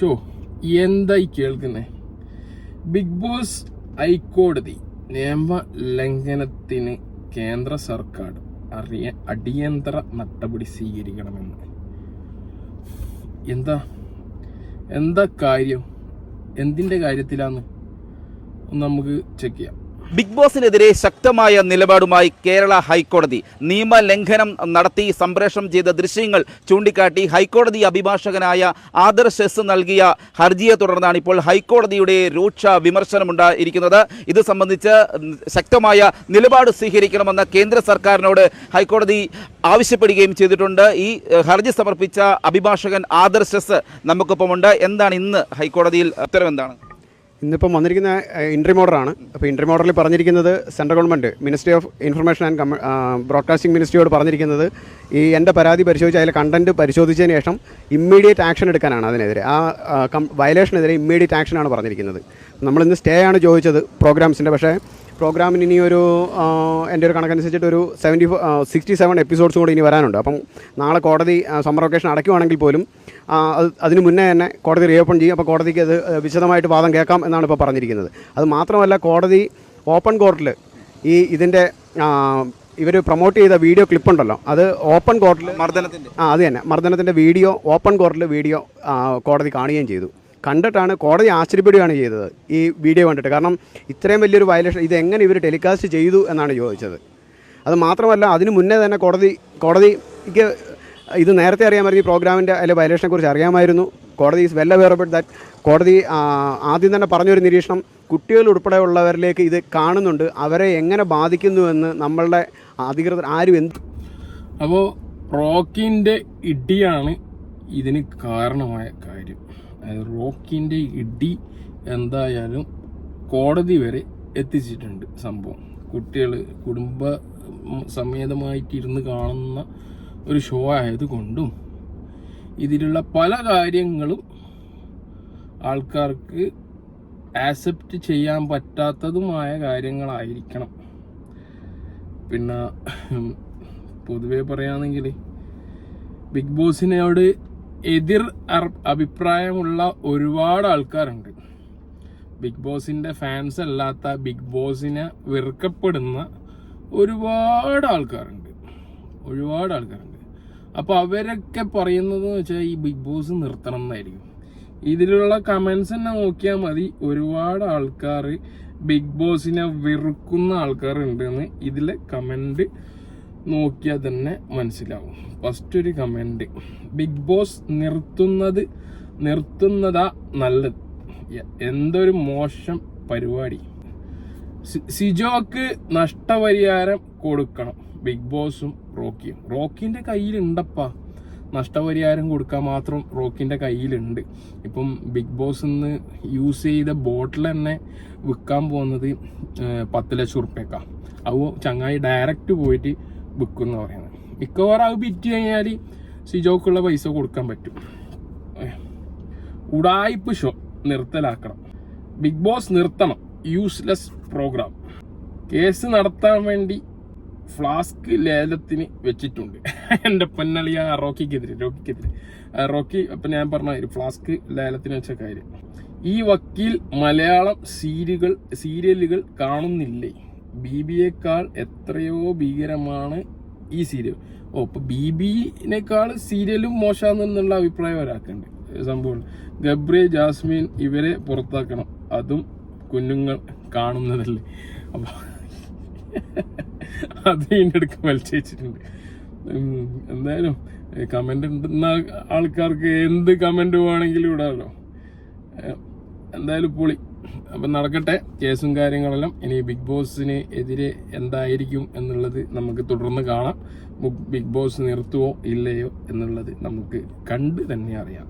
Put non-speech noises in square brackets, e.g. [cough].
Show എന്തായി കേൾക്കുന്നേ? Big boss ഹൈക്കോടതി നിയമ ലംഘനത്തിന് കേന്ദ്ര സർക്കാർ അറിയ അടിയന്തര നടപടി സ്വീകരിക്കണമെന്ന്. എന്താ? എന്താ കാര്യം? എന്തിന്റെ കാര്യത്തിലാന്ന്? നമുക്ക് ചെക്ക് ചെയ്യാം. ബിഗ് ബോസിനെതിരെ ശക്തമായ നിലപാടുമായി കേരള ഹൈക്കോടതി നിയമലംഘനം നടത്തി സംപ്രേഷണം ചെയ്ത ദൃശ്യങ്ങൾ ചൂണ്ടിക്കാട്ടി ഹൈക്കോടതി അഭിഭാഷകനായ ആദർശ് എസ് നൽകിയ ഹർജിയെ തുടർന്നാണ് ഇപ്പോൾ ഹൈക്കോടതിയുടെ രൂക്ഷ വിമർശനമുണ്ടായിരിക്കുന്നത്. ഇത് സംബന്ധിച്ച് ശക്തമായ നിലപാട് സ്വീകരിക്കണമെന്ന് കേന്ദ്ര സർക്കാരിനോട് ഹൈക്കോടതി ആവശ്യപ്പെടുകയും ചെയ്തിട്ടുണ്ട്. ഈ ഹർജി സമർപ്പിച്ച അഭിഭാഷകൻ ആദർശ് എസ് നമുക്കൊപ്പമുണ്ട്. എന്താണ് ഇന്ന് ഹൈക്കോടതിയിൽ ഉത്തരവ് എന്താണ് ഇന്നിപ്പം വന്നിരിക്കുന്ന ഇൻട്രി മോഡറാണ് അപ്പോൾ ഇൻട്രി മോഡറിൽ പറഞ്ഞിരിക്കുന്നത് central government ministry of information and കമ്മ broadcasting മിനിസ്ട്രിയോട് പറഞ്ഞിരിക്കുന്നത് ഈ എന്റെ പരാതി പരിശോധിച്ച് അതിലെ കണ്ടന്റ് പരിശോധിച്ചതിന് ശേഷം ഇമ്മീഡിയറ്റ് ആക്ഷൻ എടുക്കാനാണ് അതിനെതിരെ. ആ വയലേഷനെതിരെ ഇമ്മീഡിയറ്റ് ആക്ഷനാണ് പറഞ്ഞിരിക്കുന്നത്. നമ്മളിന്ന് സ്റ്റേ ആണ് ചോദിച്ചത് പ്രോഗ്രാംസിന്റെ പക്ഷേ പ്രോഗ്രാമിന് ഇനി ഒരു എന്റെ ഒരു കണക്കനുസരിച്ചിട്ട് ഒരു സെവന്റി സിക്സ്റ്റി സെവൻ എപ്പിസോഡ്സും കൂടി ഇനി വരാനുണ്ട്. അപ്പം നാളെ കോടതി സമ്മർ വെക്കേഷൻ അടയ്ക്കുവാണെങ്കിൽ പോലും അത് അതിന് മുന്നേ തന്നെ കോടതി റീഓപ്പൺ ചെയ്യും. അപ്പോൾ കോടതിക്ക് അത് വിശദമായിട്ട് വാദം കേൾക്കാം എന്നാണ് ഇപ്പോൾ പറഞ്ഞിരിക്കുന്നത്. അത് മാത്രമല്ല കോടതി ഓപ്പൺ കോർട്ടിൽ ഈ ഇതിന്റെ ഇവർ പ്രൊമോട്ട് ചെയ്ത വീഡിയോ ക്ലിപ്പ് ഉണ്ടല്ലോ. അത് ഓപ്പൺ കോർട്ടിൽ മർദ്ദനത്തിന്റെ. ആ അത് തന്നെ. മർദ്ദനത്തിന്റെ വീഡിയോ ഓപ്പൺ കോർട്ടിൽ വീഡിയോ കോടതി കാണുകയും ചെയ്തു. കണ്ടിട്ടാണ് കോടതി ആശ്ചര്യപ്പെടുകയാണ് ചെയ്തത് ഈ വീഡിയോ കണ്ടിട്ട്. കാരണം ഇത്രയും വലിയൊരു വയലേഷൻ ഇത് എങ്ങനെ ഇവർ ടെലികാസ്റ്റ് ചെയ്തു എന്നാണ് ചോദിച്ചത്. അത് മാത്രമല്ല അതിന് മുന്നേ തന്നെ കോടതി കോടതിക്ക് ഇത് നേരത്തെ അറിയാമായിരുന്നു ഈ പ്രോഗ്രാമിന്റെ അതിലെ വയലേഷനെ കുറിച്ച് അറിയാമായിരുന്നു. കോടതി is well aware about that കോടതി ആദ്യം തന്നെ പറഞ്ഞൊരു നിരീക്ഷണം കുട്ടികൾ ഉൾപ്പെടെയുള്ളവരിലേക്ക് ഇത് കാണുന്നുണ്ട്. അവരെ എങ്ങനെ ബാധിക്കുന്നുവെന്ന് നമ്മളുടെ അധികൃതർ ആരും എന്ത് അപ്പോൾ റോക്കിന്റെ ഇടിയാണ് ഇതിന് കാരണമായ കാര്യം. അതായത് റോക്കിന്റെ ഇടി എന്തായാലും കോടതി വരെ എത്തിച്ചിട്ടുണ്ട് സംഭവം. കുട്ടികൾ കുടുംബ സമേതമായിട്ടിരുന്ന് കാണുന്ന ഒരു ഷോ ആയതുകൊണ്ടും ഇതിലുള്ള പല കാര്യങ്ങളും ആൾക്കാർക്ക് ആക്സെപ്റ്റ് ചെയ്യാൻ പറ്റാത്തതുമായ കാര്യങ്ങളായിരിക്കണം. പിന്നെ പൊതുവെ പറയുകയാണെങ്കിൽ ബിഗ് ബോസിനോട് എതിർ അഭിപ്രായമുള്ള ഒരുപാട് ആൾക്കാരുണ്ട്. ബിഗ് ബോസിന്റെ ഫാൻസ് അല്ലാത്ത ബിഗ് ബോസിനെ വെറുക്കപ്പെടുന്ന ഒരുപാട് ആൾക്കാരുണ്ട്. ഒരുപാട് ആൾക്കാരുണ്ട്. അപ്പോൾ അവരൊക്കെ പറയുന്നത് വെച്ചാൽ ഈ ബിഗ് ബോസ് നിർത്തണം എന്നായിരിക്കും. ഇതിലുള്ള കമൻസ് തന്നെ നോക്കിയാൽ മതി. ഒരുപാട് ആൾക്കാർ ബിഗ് ബോസിനെ വെറുക്കുന്ന ആൾക്കാരുണ്ടെന്ന് ഇതിലെ കമന്റ് നോക്കിയാൽ തന്നെ മനസ്സിലാവും. ഫസ്റ്റ് ഒരു കമന്റ് ബിഗ് ബോസ് നിർത്തുന്നത് നിർത്തുന്നതാ നല്ലത്. എന്തൊരു മോശം പരിപാടി. സിജോക്ക് നഷ്ടപരിഹാരം കൊടുക്കണം. ബിഗ് ബോസും റോക്കിയും. റോക്കിന്റെ കയ്യിലുണ്ടപ്പാ. നഷ്ടപരിഹാരം കൊടുക്കാൻ മാത്രം റോക്കിന്റെ കയ്യിലുണ്ട്. ഇപ്പം ബിഗ് ബോസ് നിന്ന് യൂസ് ചെയ്ത ബോട്ടിൽ തന്നെ വിൽക്കാൻ പോകുന്നത് പത്ത് ലക്ഷം ഉറുപ്പ്യക്കാ. അപ്പോൾ ചങ്ങായി ഡയറക്റ്റ് പോയിട്ട് വിൽക്കും എന്ന് പറയുന്നത്. മിക്കവാറും അത് വിറ്റ് കഴിഞ്ഞാൽ സിജോക്കുള്ള പൈസ കൊടുക്കാൻ പറ്റും. ഉടായ്പ ഷോ നിർത്തലാക്കണം. ബിഗ് ബോസ് നിർത്തണം. Useless programme. കേസ് നടത്താൻ വേണ്ടി ഫ്ലാസ്ക് ലേലത്തിന് വെച്ചിട്ടുണ്ട്. എന്റെ പൊന്നളിയ റോക്കിക്കെതിരെ റോക്കിക്കെതിരെ. റോക്കി അപ്പം ഞാൻ പറഞ്ഞ ഫ്ലാസ്ക് ലേലത്തിന് വെച്ച കാര്യം. ഈ വക്കീൽ മലയാളം സീരിയലുകൾ സീരിയലുകൾ കാണുന്നില്ലേ? ബി ബിയേക്കാൾ എത്രയോ ഭീകരമാണ് ഈ സീരിയൽ ഓ ഇപ്പൊ ബി ബിനേക്കാൾ സീരിയലും മോശമാണെന്നുള്ള അഭിപ്രായം ഒരാൾക്കുണ്ട്. സംഭവം ഗബ്രി ജാസ്മിൻ ഇവരെ പുറത്താക്കണം. അതും കുഞ്ഞുങ്ങൾ കാണുന്നതല്ലേ. അപ്പൊ [laughs] അത് ഇതിന്റെ അടുക്ക് വലിച്ചിട്ടുണ്ട് എന്തായാലും കമന്റ് ഉണ്ടെന്ന ആൾക്കാർക്ക് എന്ത് കമന്റ് വേണമെങ്കിലും ഇടാമല്ലോ എന്തായാലും പൊളി. അപ്പം നടക്കട്ടെ. കേസും കാര്യങ്ങളെല്ലാം ഇനി ബിഗ് ബോസിന് എതിരെ എന്തായിരിക്കും എന്നുള്ളത് നമുക്ക് തുടർന്ന് കാണാം. ബിഗ് ബോസ് നിർത്തുവോ ഇല്ലയോ എന്നുള്ളത് നമുക്ക് കണ്ട് തന്നെ അറിയാം.